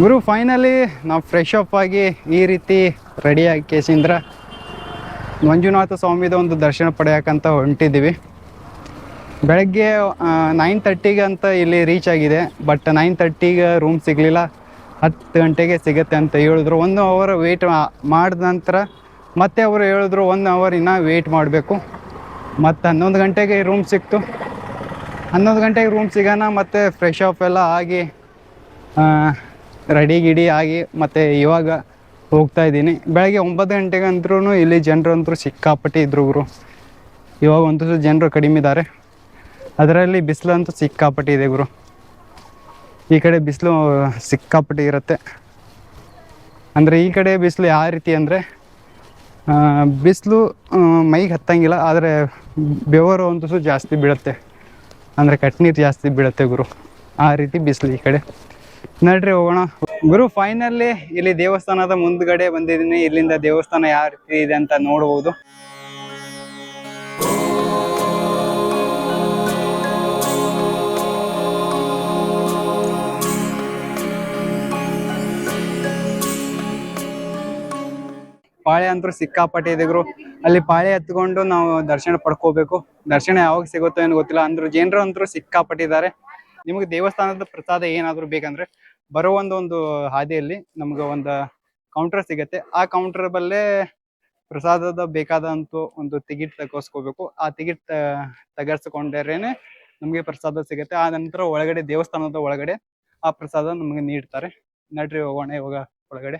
ಗುರು finally ನಾವು fresh up ಆಗಿ ಈ ರೀತಿ ರೆಡಿ ಆಗಿ ಕೇಸಿಂದ್ರ ಮಂಜುನಾಥ ಸ್ವಾಮಿದ ಒಂದು ದರ್ಶನ ಪಡೆಯಕ್ಕಂತ ಹೊಂಟಿದ್ದೀವಿ ಬೆಳಗ್ಗೆ ನೈನ್ ತರ್ಟಿಗೆ ಅಂತ ಇಲ್ಲಿ ರೀಚ್ ಆಗಿದೆ. ಬಟ್ ನೈನ್ ತರ್ಟಿಗೆ ರೂಮ್ ಸಿಗಲಿಲ್ಲ. ಹತ್ತು ಗಂಟೆಗೆ ಸಿಗುತ್ತೆ ಅಂತ ಹೇಳಿದ್ರು. ಒಂದು ಅವರ್ ವೆಯ್ಟ್ ಮಾಡಿದ ನಂತರ ಮತ್ತೆ ಅವರು ಹೇಳಿದ್ರು ಒನ್ ಅವರ್ ಇನ್ನ ವೆಯ್ಟ್ ಮಾಡಬೇಕು. ಮತ್ತು ಹನ್ನೊಂದು ಗಂಟೆಗೆ ರೂಮ್ ಸಿಕ್ತು. ಹನ್ನೊಂದು ಗಂಟೆಗೆ ರೂಮ್ ಸಿಗೋಣ ಮತ್ತು ಫ್ರೆಶ್ ಅಪ್ ಎಲ್ಲ ಆಗಿ ರೆಡಿ ಗಿಡಿ ಆಗಿ ಮತ್ತು ಇವಾಗ ಹೋಗ್ತಾ ಇದ್ದೀನಿ. ಬೆಳಗ್ಗೆ ಒಂಬತ್ತು ಗಂಟೆಗೆ ಅಂದ್ರೂ ಇಲ್ಲಿ ಜನರು ಅಂತೂ ಸಿಕ್ಕಾಪಟ್ಟೆ ಇದ್ರು ಗುರು. ಇವಾಗ ಒಂದು ಜನರು ಕಡಿಮೆ ಇದ್ದಾರೆ ಅದರಲ್ಲಿ ಬಿಸಿಲು ಅಂತೂ ಸಿಕ್ಕಾಪಟ್ಟೆ ಇದೆ ಗುರು. ಈ ಕಡೆ ಬಿಸಿಲು ಸಿಕ್ಕಾಪಟ್ಟೆ ಇರುತ್ತೆ. ಅಂದರೆ ಈ ಕಡೆ ಬಿಸಿಲು ಯಾವ ರೀತಿ ಅಂದರೆ ಬಿಸಿಲು ಮೈಗೆ ಹತ್ತಂಗಿಲ್ಲ, ಆದರೆ ಬೆವರು ಅಂತೂ ಜಾಸ್ತಿ ಬೀಳುತ್ತೆ. ಅಂದರೆ ಕಟ್ನೀರು ಜಾಸ್ತಿ ಬೀಳುತ್ತೆ ಗುರು. ಆ ರೀತಿ ಬಿಸಿಲು ಈ ಕಡೆ. ನಡ್ರಿ ಹೋಗೋಣ. ಗುರು ಫೈನಲ್ಲಿ ಇಲ್ಲಿ ದೇವಸ್ಥಾನದ ಮುಂದ್ಗಡೆ ಬಂದಿದ್ದೀನಿ. ಇಲ್ಲಿಂದ ದೇವಸ್ಥಾನ ಯಾವ ರೀತಿ ಇದೆ ಅಂತ ನೋಡಬಹುದು ಪಾಳೆ ಅಂತೂ ಸಿಕ್ಕಾಪಟ್ಟೆ ಇದೆ ಗುರು. ಅಲ್ಲಿ ಪಾಳೆ ಎತ್ಕೊಂಡು ನಾವು ದರ್ಶನ ಪಡ್ಕೋಬೇಕು. ದರ್ಶನ ಯಾವಾಗ ಸಿಗುತ್ತೋ ಏನು ಗೊತ್ತಿಲ್ಲ. ಅಂದ್ರು, ಜನರು ಅಂತೂ ಸಿಕ್ಕಾಪಟ್ಟಿದ್ದಾರೆ. ನಿಮಗೆ ದೇವಸ್ಥಾನದ ಪ್ರಸಾದ ಏನಾದ್ರು ಬೇಕಂದ್ರೆ ಬರೋ ಒಂದು ಒಂದು ಹಾದಿಯಲ್ಲಿ ನಮ್ಗೆ ಒಂದು ಕೌಂಟರ್ ಸಿಗುತ್ತೆ. ಆ ಕೌಂಟರ್ ಬಲ್ಲೇ ಪ್ರಸಾದದ ಬೇಕಾದಂತ ಒಂದು ಟಿಕೆಟ್ ತಗೋಸ್ಕೋಬೇಕು. ಆ ಟಿಕೆಟ್ ತಗರ್ಸ್ಕೊಂಡ್ರೇನೆ ನಮಗೆ ಪ್ರಸಾದ ಸಿಗುತ್ತೆ. ಆ ನಂತರ ಒಳಗಡೆ ದೇವಸ್ಥಾನದ ಒಳಗಡೆ ಆ ಪ್ರಸಾದ ನಮಗೆ ನೀಡ್ತಾರೆ. ನಡ್ರಿ ಹೋಗೋಣ ಇವಾಗ ಒಳಗಡೆ.